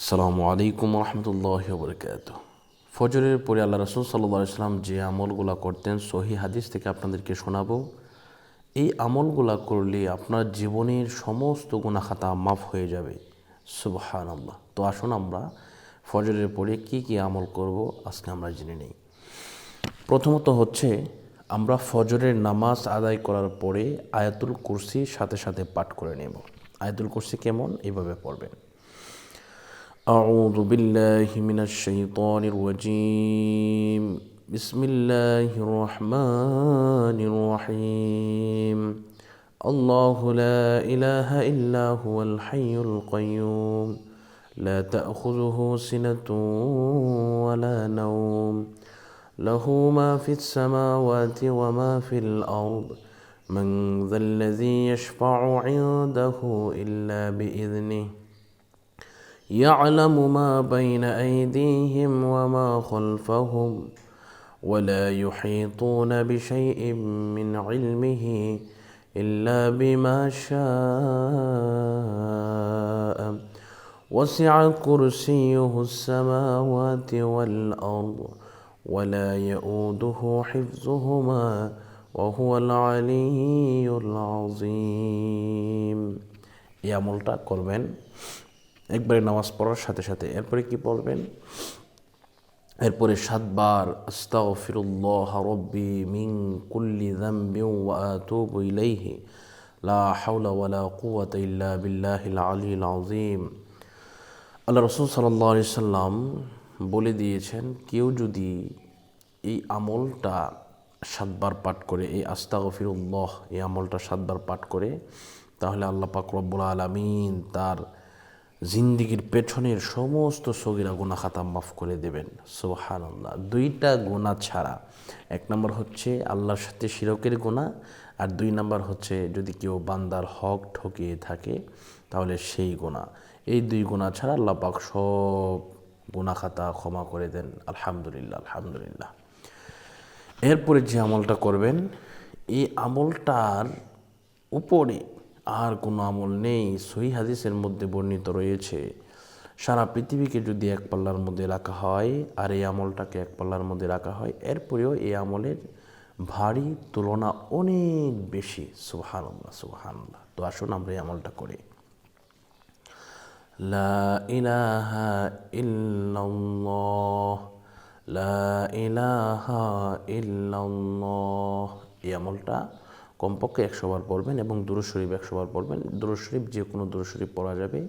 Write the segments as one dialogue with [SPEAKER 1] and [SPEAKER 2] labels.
[SPEAKER 1] আসসালামু আলাইকুম রহমতুল্লাহ বরকাত ফজরের পরে আল্লাহ রসুল সাল্লাহ সাল্লাম যে আমলগুলা করতেন সহি হাদিস থেকে আপনাদেরকে শোনাবো। এই আমলগুলা করলে আপনার জীবনের সমস্ত গুণাখাতা মাফ হয়ে যাবে। সুবহান আল্লাহ তো আসুন আমরা ফজরের পরে কি কি আমল করব আজকে আমরা জেনে নেই। প্রথমত হচ্ছে, আমরা ফজরের নামাজ আদায় করার পরে আয়াতুল কুরসি সাথে সাথে পাঠ করে নেব। আয়াতুল কুরসি কেমন? এইভাবে পড়বেন। أعوذ بالله من الشيطان الرجيم. بسم الله الرحمن الرحيم. الله لا إله إلا هو الحي القيوم. لا تأخذه سنة ولا نوم. له ما في السماوات وما في الأرض. من ذا الذي يشفع عنده إلا بإذنه. يعلم ما بين أيديهم وما خلفهم ولا يحيطون بشيء من علمه إلا بما شاء. وسع كرسيه السماوات والأرض ولا يئوده حفظهما وهو العلي العظيم. يا ملتقى قربان. একবারে নামাজ পড়ার সাথে সাথে এরপরে কি পড়বেন? এরপরে সাতবার, আস্তাগফিরুল্লাহ রব্বি মিন কুল্লি ইলাইহি। লা হাওলা ওয়ালা ইল্লা বিল্লাহিল আযীম। আল্লাহ রসুল আলাইহি সাল্লাম বলে দিয়েছেন, কেউ যদি এই আমলটা সাতবার পাঠ করে, এই আস্তাগফিরুল্লাহ এই আমলটা সাতবার পাঠ করে, তাহলে আল্লাহ পাক রব্বুল আলামিন তার জিন্দিগির পেছনের সমস্ত সগিরা গুণা খাতা মাফ করে দেবেন। সোহান আল্লাহ দুইটা গুণা ছাড়া, এক নম্বর হচ্ছে আল্লাহর সাথে শিরকের গুণা আর দুই নম্বর হচ্ছে যদি কেউ বান্দার হক ঠকিয়ে থাকে, তাহলে সেই গুণা এই দুই গুণা ছাড়া আল্লাহ পাক সব গুণা খাতা ক্ষমা করে দেন। আলহামদুলিল্লাহ আলহামদুলিল্লাহ। এরপরে যে আমলটা করবেন, এই আমলটার উপরে আর কোনো আমল নেই। সহি হাদিসের মধ্যে বর্ণিত রয়েছে, সারা পৃথিবীকে যদি এক পাল্লার মধ্যে রাখা হয় আর এই আমলটাকে এক পাল্লার মধ্যে রাখা হয়, এরপরেও এই আমলের ভারী তুলনা অনেক বেশি। সুবহানাল্লাহ সুবহানাল্লাহ। তো আসুন আমরা এই আমলটা করি। লা ইলাহা ইল্লাল্লাহ, লা ইলাহা ইল্লাল্লাহ। এই আমলটা কমপক্ষে একশো বার পড়বেন এবং দুরুদ শরীফ একশো বার পড়বেন। দুরুদ শরীফ যে কোনো দুরুদ শরীফ পড়া যাবে।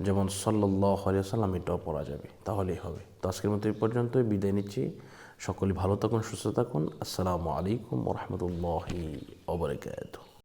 [SPEAKER 1] যেমন সাল্লাহ সাল্লাম এটাও পড়া যাবে। তাহলেই হবে। তো আজকের মতো এই পর্যন্তই। বিদায় নিচ্ছি। সকলে ভালো থাকুন, সুস্থ থাকুন। আসসালামু আলাইকুম রহমতুল্লাহি ওবরাকাতুহ